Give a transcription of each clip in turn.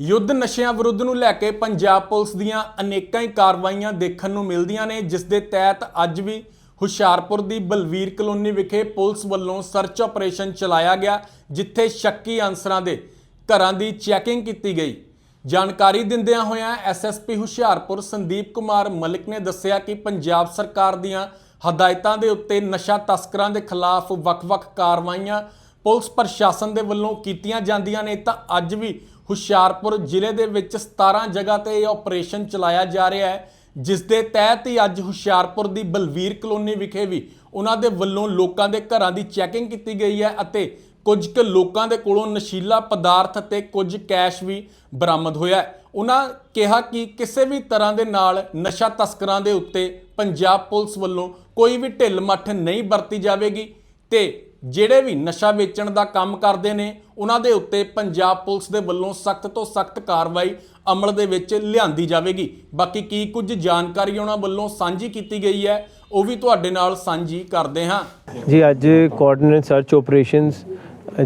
ਯੁੱਧ ਨਸ਼ਿਆਂ ਵਿਰੁੱਧ ਨੂੰ ਲੈ ਕੇ ਪੰਜਾਬ ਪੁਲਿਸ ਦੀਆਂ ਅਨੇਕਾਂ ਹੀ ਕਾਰਵਾਈਆਂ ਦੇਖਣ ਨੂੰ ਮਿਲਦੀਆਂ ਨੇ, ਜਿਸ ਦੇ ਤਹਿਤ ਅੱਜ ਵੀ ਹੁਸ਼ਿਆਰਪੁਰ ਦੀ ਬਲਵੀਰ ਕਲੋਨੀ ਵਿਖੇ ਪੁਲਿਸ ਵੱਲੋਂ ਸਰਚ ਆਪਰੇਸ਼ਨ ਚਲਾਇਆ ਗਿਆ, ਜਿੱਥੇ ਸ਼ੱਕੀ ਅਨਸਰਾਂ ਦੇ ਘਰਾਂ ਦੀ ਚੈਕਿੰਗ ਕੀਤੀ ਗਈ। ਜਾਣਕਾਰੀ ਦਿੰਦਿਆਂ ਹੋਇਆਂ ਐਸਐਸਪੀ ਹੁਸ਼ਿਆਰਪੁਰ ਸੰਦੀਪ ਕੁਮਾਰ ਮਲਿਕ ਨੇ ਦੱਸਿਆ ਕਿ ਪੰਜਾਬ ਸਰਕਾਰ ਦੀਆਂ ਹਦਾਇਤਾਂ ਦੇ ਉੱਤੇ ਨਸ਼ਾ ਤਸਕਰਾਂ ਦੇ ਖਿਲਾਫ ਵੱਖ-ਵੱਖ ਕਾਰਵਾਈਆਂ ਪੁਲਿਸ ਪ੍ਰਸ਼ਾਸਨ ਦੇ ਵੱਲੋਂ ਕੀਤੀਆਂ ਜਾਂਦੀਆਂ ਨੇ, ਤਾਂ ਅੱਜ ਵੀ ਹੁਸ਼ਿਆਰਪੁਰ ਜ਼ਿਲ੍ਹੇ ਦੇ ਵਿੱਚ 17 ਜਗ੍ਹਾ ਤੇ ਇਹ ਆਪਰੇਸ਼ਨ ਚਲਾਇਆ ਜਾ ਰਿਹਾ ਹੈ, ਜਿਸ ਦੇ ਤਹਿਤ ਹੀ ਅੱਜ ਹੁਸ਼ਿਆਰਪੁਰ ਦੀ ਬਲਵੀਰ ਕਲੋਨੀ ਵਿਖੇ ਵੀ ਉਹਨਾਂ ਦੇ ਵੱਲੋਂ ਲੋਕਾਂ ਦੇ ਘਰਾਂ ਦੀ ਚੈਕਿੰਗ ਕੀਤੀ ਗਈ ਹੈ ਅਤੇ ਕੁਝ ਕੁ ਲੋਕਾਂ ਦੇ ਕੋਲੋਂ ਨਸ਼ੀਲਾ ਪਦਾਰਥ ਅਤੇ ਕੁਝ ਕੈਸ਼ ਵੀ ਬਰਾਮਦ ਹੋਇਆ ਉਹਨਾਂ ਕਿਹਾ ਕਿ ਕਿਸੇ ਵੀ ਤਰ੍ਹਾਂ ਦੇ ਨਾਲ ਨਸ਼ਾ ਤਸਕਰਾਂ ਦੇ ਉੱਤੇ ਪੰਜਾਬ ਪੁਲਿਸ ਵੱਲੋਂ ਕੋਈ ਵੀ ਢਿੱਲ ਮੱਠ ਨਹੀਂ ਵਰਤੀ ਜਾਵੇਗੀ ਤੇ ਜਿਹੜੇ ਵੀ ਨਸ਼ਾ ਵੇਚਣ ਦਾ ਕੰਮ ਕਰਦੇ ਨੇ, ਉਹਨਾਂ ਦੇ ਉੱਤੇ ਪੰਜਾਬ ਪੁਲਿਸ ਦੇ ਵੱਲੋਂ ਸਖਤ ਤੋਂ ਸਖਤ ਕਾਰਵਾਈ ਅਮਲ ਦੇ ਵਿੱਚ ਲਿਆਂਦੀ ਜਾਵੇਗੀ। ਬਾਕੀ ਕੀ ਕੁਝ ਜਾਣਕਾਰੀ ਉਹਨਾਂ ਵੱਲੋਂ ਸਾਂਝੀ ਕੀਤੀ ਗਈ ਹੈ, ਉਹ ਵੀ ਤੁਹਾਡੇ ਨਾਲ ਸਾਂਝੀ ਕਰਦੇ ਹਾਂ। ਜੀ, ਅੱਜ ਕੋਆਰਡੀਨੇਟ ਸਰਚ ਆਪਰੇਸ਼ਨਸ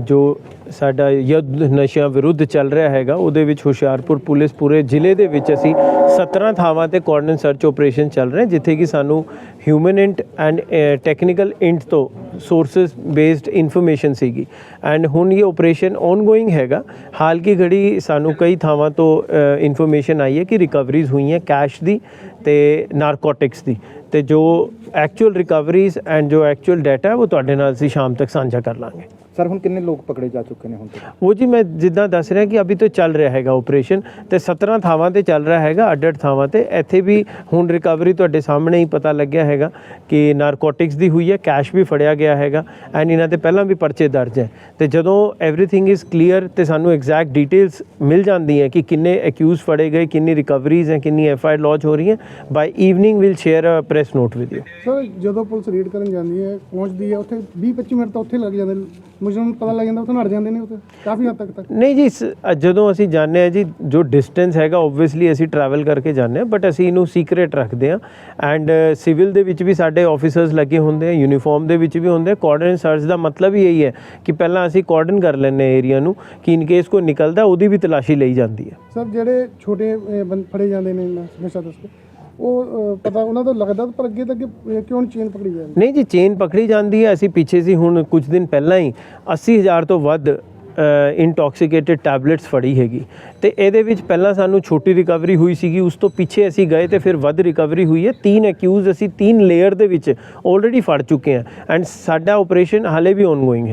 ਜੋ ਸਾਡਾ ਯੁੱਧ ਨਸ਼ਿਆਂ ਵਿਰੁੱਧ ਚੱਲ ਰਿਹਾ ਹੈਗਾ, ਉਹਦੇ ਵਿੱਚ ਹੁਸ਼ਿਆਰਪੁਰ ਪੁਲਿਸ ਪੂਰੇ ਜ਼ਿਲ੍ਹੇ ਦੇ ਵਿੱਚ ਅਸੀਂ 17 ਥਾਵਾਂ ਤੇ ਕੋਆਰਡੀਨੇਟ ਸਰਚ ਆਪਰੇਸ਼ਨ ਚੱਲ ਰਹੇ ਜਿੱਥੇ ਕਿ ਸਾਨੂੰ human int and technical int ਤੋਂ ਸੋਰਸਸ ਬੇਸਡ ਇਨਫੋਰਮੇਸ਼ਨ ਸੀਗੀ। ਐਂਡ ਹੁਣ ਇਹ ਆਪਰੇਸ਼ਨ ਆਨਗੋਇੰਗ ਹੈਗਾ। ਹਾਲ ਕੀ ਘੜੀ ਸਾਨੂੰ ਕਈ ਥਾਵਾਂ ਤੋਂ ਇਨਫੋਰਮੇਸ਼ਨ ਆਈ ਹੈ ਕਿ ਰਿਕਵਰੀਜ਼ ਹੋਈਆਂ ਕੈਸ਼ ਦੀ ਤੇ ਨਾਰਕੋਟਿਕਸ ਦੀ। ਤੇ ਜੋ ਐਕਚੁਅਲ ਰਿਕਵਰੀਜ਼ ਐਂਡ ਜੋ ਐਕਚੁਅਲ ਡਾਟਾ ਉਹ ਤੁਹਾਡੇ ਨਾਲ ਅਸੀਂ ਸ਼ਾਮ ਤੱਕ ਸਾਂਝਾ ਕਰ ਲਾਂਗੇ। ਸਰ ਹੁਣ ਕਿੰਨੇ ਲੋਕ ਪਕੜੇ ਜਾ ਚੁੱਕੇ ਨੇ ਹੁਣ ਤੱਕ? ਉਹ ਜੀ ਮੈਂ ਜਿੱਦਾਂ ਦੱਸ ਰਿਹਾ ਕਿ ਅਭੀ ਤੋਂ ਚੱਲ ਰਿਹਾ ਹੈਗਾ ਆਪਰੇਸ਼ਨ ਤੇ 17 ਥਾਵਾਂ ਤੇ ਚੱਲ ਰਿਹਾ ਹੈਗਾ ਅੱਡ ਅੱਡ ਥਾਵਾਂ ਤੇ। ਇੱਥੇ ਵੀ ਹੁਣ ਰਿਕਵਰੀ ਤੁਹਾਡੇ ਸਾਹਮਣੇ ਹੀ ਪਤਾ ਲੱਗਿਆ ਹੈਗਾ ਕਿ ਨਾਰਕੋਟਿਕਸ ਦੀ ਹੋਈ ਹੈ ਕੈਸ਼ ਵੀ ਫੜਿਆ ਗਿਆ ਹੈਗਾ ਐਂਡ ਇਹਨਾਂ ਤੇ ਪਹਿਲਾਂ ਵੀ ਪਰਚੇ ਦਰਜ ਹੈ। ਤੇ ਜਦੋਂ ਐਵਰੀਥਿੰਗ ਇਜ਼ ਕਲੀਅਰ ਤੇ ਸਾਨੂੰ ਐਗਜ਼ੈਕਟ ਡਿਟੇਲਸ ਮਿਲ ਜਾਂਦੀਆਂ ਕਿ ਕਿੰਨੇ ਅਕਿਊਜ਼ ਫੜੇ ਗਏ ਕਿੰਨੀ ਰਿਕਵਰੀਜ਼ ਹੈ ਕਿੰਨੀ ਐਫ ਆਈ ਲੌਂਚ ਹੋ ਰਹੀ ਹੈ by evening will share a press note with you sir ਜਦੋਂ ਪੁਲਿਸ ਰੇਡ ਕਰਨ ਜਾਂਦੀ ਹੈ ਪਹੁੰਚਦੀ ਹੈ ਉੱਥੇ 20 25 ਮਿੰਟ ਤਾਂ ਉੱਥੇ ਲੱਗ ਜਾਂਦੇ ਨੇ। ਮੁਜਰਮ ਨੂੰ ਪਤਾ ਲੱਗ ਜਾਂਦਾ ਉੱਥੇ ਨੜ ਜਾਂਦੇ ਨੇ ਉੱਥੇ ਕਾਫੀ ਹੱਦ ਤੱਕ ਤੱਕ ਨਹੀਂ ਜੀ ਸ- ਅ, ਜਦੋਂ ਅਸੀਂ ਜਾਂਦੇ ਹਾਂ ਜੀ ਜੋ ਡਿਸਟੈਂਸ ਹੈਗਾ ਆਬਵੀਅਸਲੀ ਅਸੀਂ ਟਰੈਵਲ ਕਰਕੇ ਜਾਂਦੇ ਹਾਂ ਬਟ ਅਸੀਂ ਇਹਨੂੰ ਸੀਕ੍ਰੇਟ ਰੱਖਦੇ ਹਾਂ ਐਂਡ ਸਿਵਲ ਦੇ ਵਿੱਚ ਵੀ ਸਾਡੇ ਆਫੀਸਰਸ ਲੱਗੇ ਹੁੰਦੇ ਆ ਯੂਨੀਫਾਰਮ ਦੇ ਵਿੱਚ ਵੀ ਹੁੰਦੇ ਆ ਕੋਆਰਡੀਨੇਟ ਸਰਚ ਦਾ ਮਤਲਬ ਹੀ ਇਹੀ ਹੈ ਕਿ ਪਹਿਲਾਂ ਅਸੀਂ ਕੋਆਰਡਨ ਕਰ ਲੈਂਦੇ ਹਾਂ ਏਰੀਆ ਨੂੰ ਕਿ ਇਨ ਕੇਸ ਕੋਈ ਨਿਕਲਦਾ ਉਹਦੀ ਵੀ ਤਲਾਸ਼ੀ ਲਈ ਜਾਂਦੀ ਹੈ। ਸਰ ਜਿਹੜੇ ਛੋਟੇ ਅਹ, ਫੜੇ ਜਾਂਦੇ ਨੇ ਨ- ਨਸ਼ਾ ਤਸਕਰ ਉਹ ਪਤਾ ਉਹਨਾਂ ਤੋਂ ਲੱਗਦਾ ਪਰ ਅੱਗੇ ਤੱਕ ਕਿਉਂ ਨਹੀਂ ਚੇਨ ਪਕੜੀ ਜਾਂਦੀ? ਨਹੀਂ ਜੀ ਚੇਨ ਪਕੜੀ ਜਾਂਦੀ ਹੈ। ਅਸੀਂ ਪਿੱਛੇ ਸੀ, ਹੁਣ ਕੁਝ ਦਿਨ ਪਹਿਲਾਂ ਹੀ 80000 ਤੋਂ ਵੱਧ ਇੰਟੌਕਸੀਕੇਟਿਡ ਟੈਬਲੇਟਸ ਫੜੀ ਹੈਗੀ। ਤੇ ਇਹਦੇ ਵਿੱਚ ਪਹਿਲਾਂ ਸਾਨੂੰ ਛੋਟੀ ਰਿਕਵਰੀ ਹੋਈ ਸੀਗੀ, ਉਸ ਤੋਂ ਪਿੱਛੇ ਅਸੀਂ ਗਏ ਤੇ ਫਿਰ ਵੱਧ ਰਿਕਵਰੀ ਹੋਈ ਹੈ। ਤਿੰਨ ਅਕਿਊਜ਼ ਅਸੀਂ, ਤਿੰਨ ਲੇਅਰ ਦੇ ਵਿੱਚ ਆਲਰੇਡੀ ਫੜ ਚੁੱਕੇ ਹਾਂ। ਐਂਡ ਸਾਡਾ ਆਪਰੇਸ਼ਨ ਹਾਲੇ ਵੀ ਆਨਗੋਇੰਗ ਹੈ।